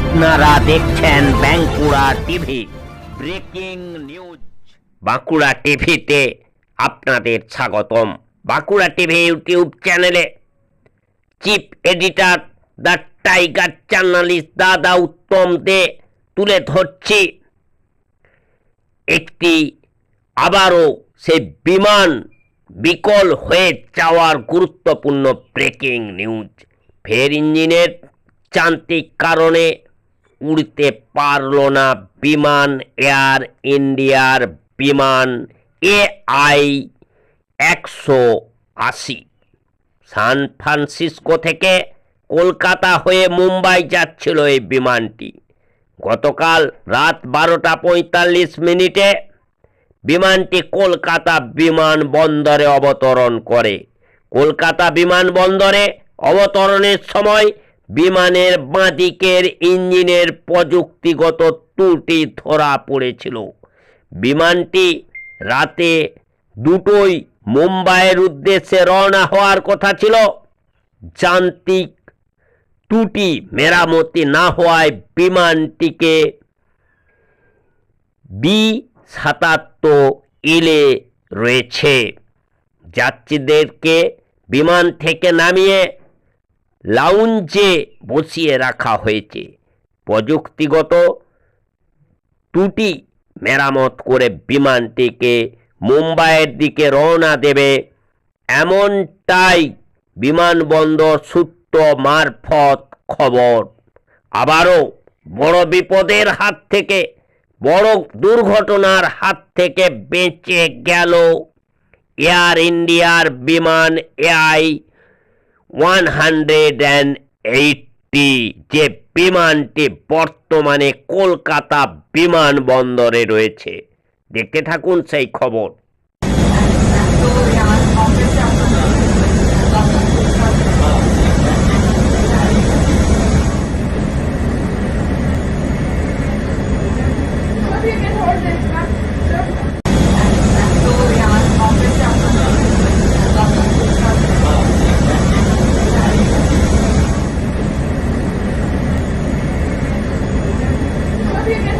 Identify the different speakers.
Speaker 1: আপনারা দেখছেন Bankura TV. Breaking news. Bankura টিভিতে আপনাদের স্বাগতম। বাঁকুড়া টিভি ইউটিউব চ্যানেলে chief editor the tiger journalist দাদা উত্তম দে তুলে ধরছি। একটি আবারও সেই বিমান বিকল হয়ে যাওয়ার গুরুত্বপূর্ণ ব্রেকিং নিউজ। ফের ইঞ্জিনের যান্ত্রিক কারণে উড়তে পারল না বিমান, এয়ার ইন্ডিয়ার বিমান, এআই একশো আশি। সান ফ্রান্সিসকো থেকে কলকাতা হয়ে মুম্বাই যাচ্ছিল এই বিমানটি। গতকাল রাত বারোটা পঁয়তাল্লিশ মিনিটে বিমানটি কলকাতা বিমানবন্দরে অবতরণ করে। কলকাতা বিমানবন্দরে অবতরণের সময় বিমানের বাঁদিকের ইঞ্জিনের প্রযুক্তিগত ত্রুটি ধরা পড়েছিল। বিমানটি রাতে দুটোই মুম্বাইয়ের উদ্দেশ্যে রওনা হওয়ার কথা ছিল। যান্ত্রিক ত্রুটি মেরামতি না হওয়ায় বিমানটিকে বি সাতাত্তর ইলে রয়েছে। যাত্রীদেরকে বিমান থেকে নামিয়ে লাউঞ্জে বসিয়ে রাখা হয়েছে। প্রযুক্তিগত ত্রুটি মেরামত করে বিমানটিকে মুম্বাইয়ের দিকে রওনা দেবে এমনটাই বিমানবন্দর সূত্র মারফত খবর। আবারও বড় বিপদের হাত থেকে, বড় দুর্ঘটনার হাত থেকে বেঁচে গেল এয়ার ইন্ডিয়ার বিমান AI one hundred and eighty যে বিমানটি বর্তমানে কলকাতা বিমানবন্দরে রয়েছে। দেখতে থাকুন সেই খবর।